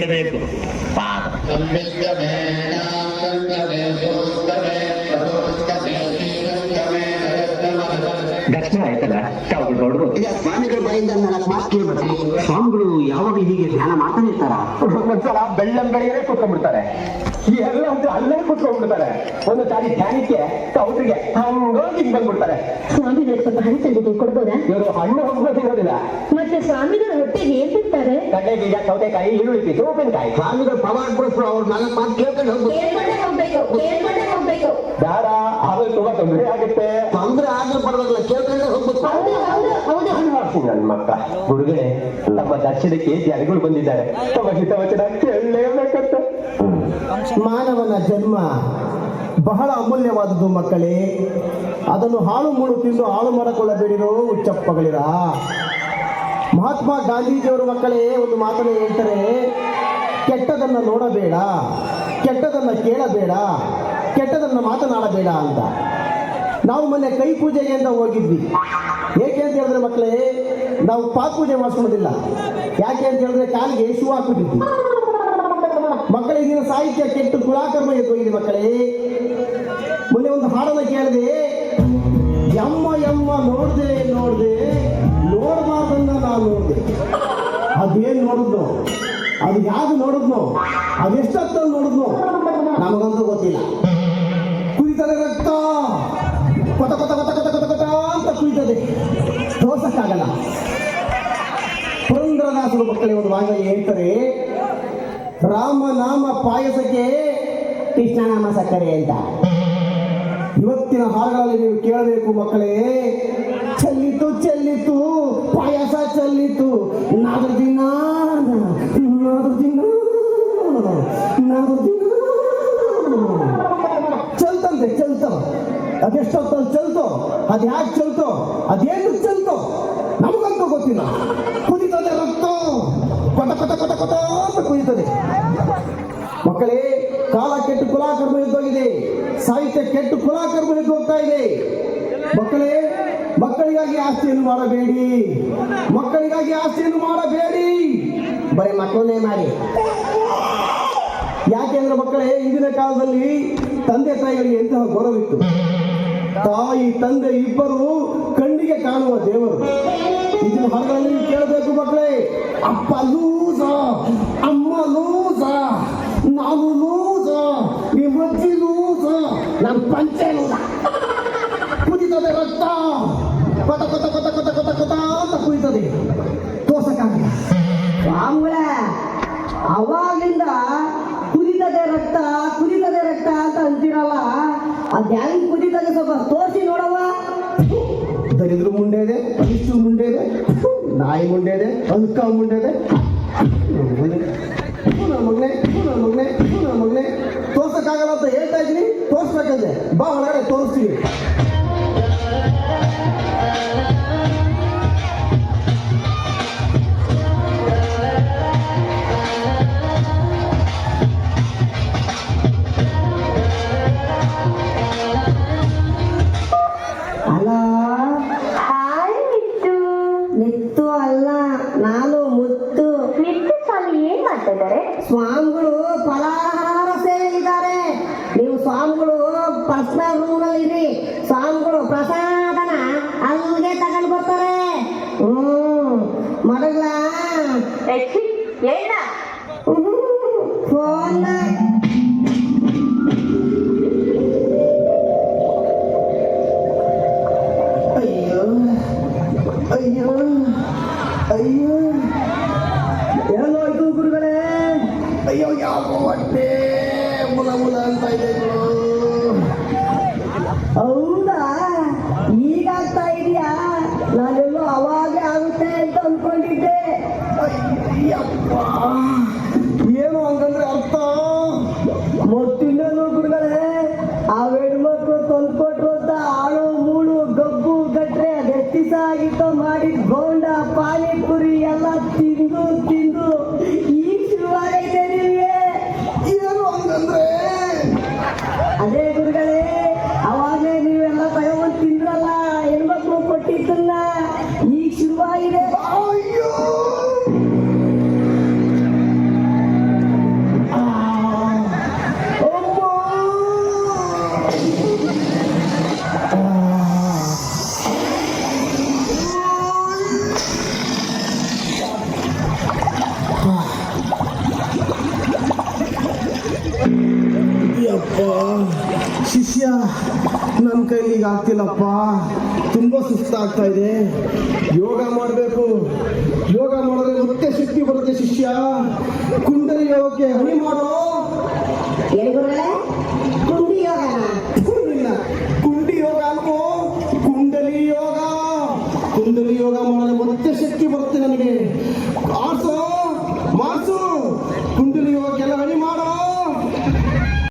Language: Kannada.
ಬಾಡಿಗೆ ಇಡಬೇಕು ಪಾದ ಈಗ ಸ್ವಾಮಿಗಳ ಬಾಯಿಂದ ನಾಲ್ಕು ಮಾತು ಕೇಳ್ಬೇಕು ಸ್ವಾಮಿಗಳು ಯಾವಾಗಲೂ ಹೀಗೆ ಧ್ಯಾನ ಮಾಡ್ತಾನೆ ಇರ್ತಾರ? ಒಂದ್ಸಲ ಬೆಳ್ಳಂ ಬೆಳಿಗ್ಗೆ ಕೂತ್ಕೊಂಡ್ಬಿಡ್ತಾರೆ. ಎಲ್ಲ ಒಂದು ಅಲ್ಲೇ ಕುತ್ಕೊಂಡ್ಬಿಡ್ತಾರೆ. ಒಂದು ಸಾರಿ ಧ್ಯಾನಕ್ಕೆ ಅವ್ರಿಗೆ ಹಂಗೋಗಿ ಹಿಂಗ್ ಬಂದ್ಬಿಡ್ತಾರೆ. ಸ್ವಾಮಿಗಳು ಸ್ವಲ್ಪ ಹಣ್ಣು ತಂದಿದೆ ಕೊಡ್ಬೋದಾ? ಇವರು ಹಣ್ಣು ಹೋಗ್ಬೋದು ಇರೋದಿಲ್ಲ ಮತ್ತೆ ಸ್ವಾಮಿಗಳ ಹೊಟ್ಟೆಗೆ ಏನ್ ತಿಂತಾರೆ? ಕಡೆ ಬೀಜ ಸೌತೆಕಾಯಿ ಈರುಳ್ಳಿ ಪೀಸು ಉಪ್ಪಿನಕಾಯಿ. ಸ್ವಾಮಿಗಳು ಪವಾಡ್ ಕೊಡಿಸ್ರು ಅವ್ರ ನಾಲ್ಕು ಮಾತು ಕೇಳ್ಕೊಂಡು ಹೋಗ್ಬೇಕು. ಕೇಳ್ಕೊಂಡೆ ಹೋಗ್ಬೇಕು ಕೇಳ್ಕೊಂಡೆ ಹೋಗ್ಬೇಕು. ಬೇಡ ಆಮೇಲೆ ತುಂಬಾ ತೊಂದರೆ ಆಗುತ್ತೆ ತೊಂದ್ರೆ ಆದ್ರೂ ಪರವಾಗಿಲ್ಲ ಕೇಳ್ಕೊಂಡೆ ಹೋಗ್ಬೇಕು ಹೌದು ಹೌದು ಮಾಡ್ತೀನಿ ನನ್ನ ಮಕ್ಕಳ ಗುರುಗಳೇ ನಮ್ಮ ದರ್ಶನಕ್ಕೆ ಜನಗಳು ಬಂದಿದ್ದಾರೆ. ತಮ್ಮ ಹಿತವಚನ ಕೇಳಲೇಬೇಕಂತ ಮಾನವನ ಜನ್ಮ ಬಹಳ ಅಮೂಲ್ಯವಾದದ್ದು ಮಕ್ಕಳೇ. ಅದನ್ನು ಹಾಳು ಮೂಳು ತಿಂದು ಹಾಳು ಮಾಡಿಕೊಳ್ಳಬೇಡಿರೋ ಉಚ್ಚಪ್ಪಗಳಿರ ಮಹಾತ್ಮ ಗಾಂಧೀಜಿಯವರು ಮಕ್ಕಳೇ ಒಂದು ಮಾತನ್ನು ಹೇಳ್ತಾರೆ ಕೆಟ್ಟದನ್ನ ನೋಡಬೇಡ ಕೆಟ್ಟದನ್ನು ಕೇಳಬೇಡ ಕೆಟ್ಟದನ್ನು ಮಾತನಾಡಬೇಡ ಅಂತ. ನಾವು ಮೊನ್ನೆ ಕೈ ಪೂಜೆಗೆ ಅಂತ ಹೋಗಿದ್ವಿ. ಏಕೆ ಅಂತ ಹೇಳಿದ್ರೆ ಮಕ್ಕಳೇ, ನಾವು ಪಾದ ಪೂಜೆ ಮಾಡಿಸ್ಕೊಳ್ಳೋದಿಲ್ಲ ಯಾಕೆ ಅಂತ ಹೇಳಿದ್ರೆ ಕಾಲಿಗೆ ಶೂ ಹಾಕ್ಬಿಟ್ಟಿದ್ವಿ. ಮಕ್ಕಳಿಗಿನ ಸಾಹಿತ್ಯ ಕೆಟ್ಟು ಕುಲಾಕರ್ಮ ಎದ್ದೋಗಿದೆ ಮಕ್ಕಳೇ. ಮೊನ್ನೆ ಒಂದು ಹಾಡನ್ನು ಕೇಳಿದೆ. ಎಮ್ಮ ಎಮ್ಮ ನೋಡ್ದೆ ನೋಡ್ದೆ. ನೋಡ್ಬಾರ್ದನ್ನ ನಾನು ನೋಡ್ದೆ. ಅದೇನು ನೋಡಿದ್ನೋ? ಅದು ನೋಡಿದ್ನೋ ನೋಡಿದ್ನು? ಅದೆಷ್ಟೊತ್ತಲ್ಲಿ ನೋಡಿದ್ನೋ? ನಮಗಂತೂ ಗೊತ್ತಿಲ್ಲ. ಪುರಂದ್ರದಾಸರು ಮಕ್ಕಳೇ, ಒಂದು ಭಾಗ ಹೇಳ್ತಾರೆ, ರಾಮನಾಮ ಪಾಯಸಕ್ಕೆ ಕೃಷ್ಣನಾಮ ಸಕ್ಕರೆ ಅಂತ. ಇವತ್ತಿನ ಹಾಡುಗಳಲ್ಲಿ ನೀವು ಕೇಳಬೇಕು ಮಕ್ಕಳೇ, ಚೆಲ್ಲಿತು ಚೆಲ್ಲಿತು, ಪಾಯಸ ಚೆಲ್ಲಿತು ನಾಲ್ಕು ದಿನ ನಾಲ್ಕು ದಿನ ನಾಲ್ಕು ದಿನ. ಚಲ್ತಂತೆ, ಚಲ್ತೋ. ಅದೆಷ್ಟೊತ್ತಲ್ಲಿ ಚಲ್ತೋ? ಅದು ಯಾಕೆ ಚಲ್ತೋ? ಅದೇನು ಚಲ್ತೋ? ನಮಗಂತೂ ಗೊತ್ತಿಲ್ಲ. ಕೊಟ ಕೊಟ ಕೊಟ ಅಂತ ಕುಯ್ತದೆ ಮಕ್ಕಳೇ, ಕಾಲ ಕೆಟ್ಟು ಕುಲಾಕರ್ಮ ಹೋಗಿದೆ ಸಾಹಿತ್ಯ ಕೆಟ್ಟು ಕುಲಾಕರ್ಮ ಹೋಗ್ತಾ ಇದೆ. ಮಕ್ಕಳೇ, ಮಕ್ಕಳಿಗಾಗಿ ಆಸ್ತಿಯನ್ನು ಮಾಡಬೇಡಿ. ಮಕ್ಕಳಿಗಾಗಿ ಆಸ್ತಿಯನ್ನು ಮಾಡಬೇಡಿ. ಬರೀ ಮಕ್ಕಳನ್ನೇ ಮಾಡಿ. ಯಾಕೆಂದ್ರೆ ಮಕ್ಕಳೇ, ಇಂದಿನ ಕಾಲದಲ್ಲಿ ತಂದೆ ತಾಯಿಗಳಿಗೆ ಎಂತಹ ಗೌರವಿತ್ತು ತಾಯಿ, ತಂದೆ ಇಬ್ಬರು ಕಣ್ಣಿಗೆ ಕಾಣುವ ದೇವರು. ಇದನ್ನ ಹೊರಗಡೆ ಕೇಳಬೇಕು ಮಕ್ಕಳೇ, ಅಪ್ಪ ಲೂಸ ಅಮ್ಮ ಲೂಸ ನಾನು ಲೂಸ ನಿಮ್ಮ ಅಜ್ಜಿ ಲೂಸ ನನ್ನ ಪಂಚೆ ಲೂಸ ಕುದಿತದೆ ರಕ್ತ. ಕೊತ ಕೊತ ಕೊತ ಕೊತ ಕೊತ ಕೊತ ಅಂತ ಕುದಿತದೆ. ತೋರ್ಸಕ್ಕಾಗಲ್ಲ. ಸ್ವಾಮಿಗಳ ಅವಾಗಿಂದ ಕುದಿತದೆ ರಕ್ತ ಕುದಿತದೆ ರಕ್ತ ಅಂತ ಅಂತೀರಲ್ಲ ಅದು ಹೆಂಗ್ ಕುದಿತದೆ ಸ್ವಲ್ಪ ತೋರಿಸಿ ನೋಡವ್ವ. ದರಿದ್ರ ಮುಂಡೆ ಇದೆ ಮುಂಡೇದೆ ಮುಂಡೆ ಇದೆ, ನಾಯಿ ಮುಂಡೆ ಇದೆ, ಅಲ್ಕ ಮುಂಡೆ ಇದೆ. ನನ್ನ ಮಗನೆ ನನ್ನ ಮಗನೆ ನನ್ನ ಮಗನೆ. ತೋರ್ಸಕ್ಕಾಗಲ್ಲ ಅಂತ ಹೇಳ್ತಾ ಇದ್ದೀನಿ, ತೋರ್ಸ್ಬೇಕಂದ್ರೆ ಬಾ ಒಳಗಡೆ ತೋರಿಸ್ತೀವಿ ಮಾಡ್ತಾ ಇದ್ದಾರೆ ಸ್ವಾಮಿಗಳು ಫಲಾಹಾರ ಸೇರಿದ್ದಾರೆ. ನೀವು ಸ್ವಾಮಿಗಳು ಪರ್ಸನಲ್ ರೂಮ್ನಲ್ಲಿ ಇರಿ. ಸ್ವಾಮಿಗಳು ಪ್ರಸಾದನ ಅಲ್ಲಿಗೆ ತಗೊಂಡು ಬರ್ತಾರೆ. ಹ್ಮ್. ಮಡಗ್ಲ ಏನ? ಹೌದಾ? ಈಗ ಆಗ್ತಾ ಇದೆಯಾ? ನಾನೆಲ್ಲೋ ಅವಾಗ ಆಗುತ್ತೆ ಅಂತ ಅನ್ಕೊಂಡಿದ್ದೆ. ಏನು ಹಂಗಂದ್ರೆ ಅರ್ಥ? ಮತ್ತಿನ್ನೇನು ಗುರುಗಳೇ ಆ ಹೆಣ್ಮಕ್ಳು ತಂದ್ಕೊಟ್ರು ಅಂತ ಆಳು ಮೂಳು ಗಬ್ಬು ಗಟ್ರೆ ಅದೆಷ್ಟು ಆಗಿತ್ತು ಮಾಡಿದ ಮಾಡಿ ಗೋಂಡ ಪಾನಿಪುರಿ ಎಲ್ಲ ತಿಂದು ತಿಂದು. ಕೈಗೆ ಆಗ್ತಿಲ್ಲಪ್ಪ. ತುಂಬಾ ಸುಸ್ತಾಗ್ತಾ ಇದೆ. ಯೋಗ ಮಾಡಬೇಕು. ಯೋಗ ಮಾಡಿದ್ರೆ ಮತ್ತೆ ಶಕ್ತಿ ಬರುತ್ತೆ ಶಿಷ್ಯ. ಕುಂಡಲಿ ಯೋಗಕ್ಕೆ ಹಣಿ ಮಾಡೋ. ಕುಂಡಿ ಯೋಗ ಕುಂಡಿ ಯೋಗ ಅಲ್ವೋ? ಕುಂಡಲಿ ಯೋಗ. ಕುಂಡಲಿ ಯೋಗ ಮಾಡಿದ್ರೆ ಮತ್ತೆ ಶಕ್ತಿ ಬರುತ್ತೆ ನನಗೆ.